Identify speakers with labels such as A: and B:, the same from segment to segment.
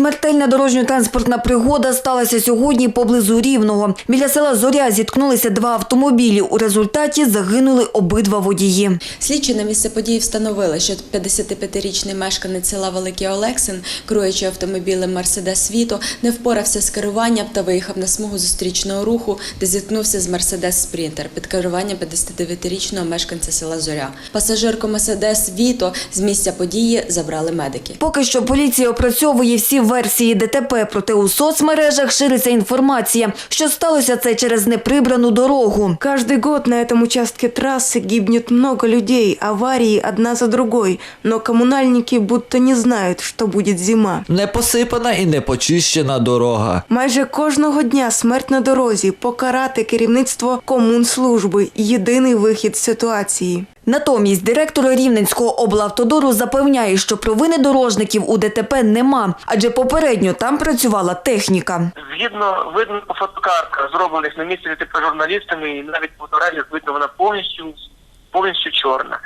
A: Смертельна дорожньо-транспортна пригода сталася сьогодні поблизу Рівного. Біля села Зоря зіткнулися два автомобілі. У результаті загинули обидва водії.
B: Слідчі на місце події встановили, що 55-річний мешканець села Великий Олексин, керуючи автомобілем Мерседес Віто, не впорався з керуванням та виїхав на смугу зустрічного руху, де зіткнувся з Мерседес Спрінтер під керуванням 59-річного мешканця села Зоря. Пасажирку Мерседес Віто з місця події забрали медики.
A: Поки що поліція опрацьовує всі версії ДТП, проте у соцмережах шириться інформація, що сталося це через неприбрану дорогу.
C: Каждый год на этом участке трассы гибнет много людей, аварии одна за другой, но коммунальники будто не знают, что будет зима.
D: Не посипана і не почищена дорога.
C: Майже кожного дня смерть на дорозі, покарати керівництво комунслужби – єдиний вихід з ситуації.
A: Натомість директор Рівненського облавтодору запевняє, що провини дорожників у ДТП нема, адже попередньо там працювала техніка.
E: Згідно видно по зроблених на місці ДТП журналістами, і навіть по фотографіях видно, вона повністю повністю чорна.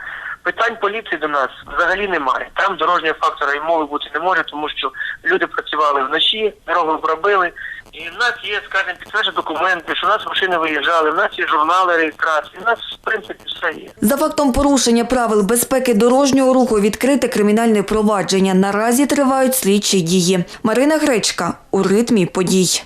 E: Питань поліції до нас взагалі немає. Там дорожнього фактора і мови бути не може, тому що люди працювали вночі, дорогу обробили. І в нас є, скажімо, підтверджені документи, що в нас машини виїжджали, в нас є журнали реєстрації, в нас в принципі все є.
A: За фактом порушення правил безпеки дорожнього руху відкрите кримінальне провадження. Наразі тривають слідчі дії. Марина Гречка у ритмі подій.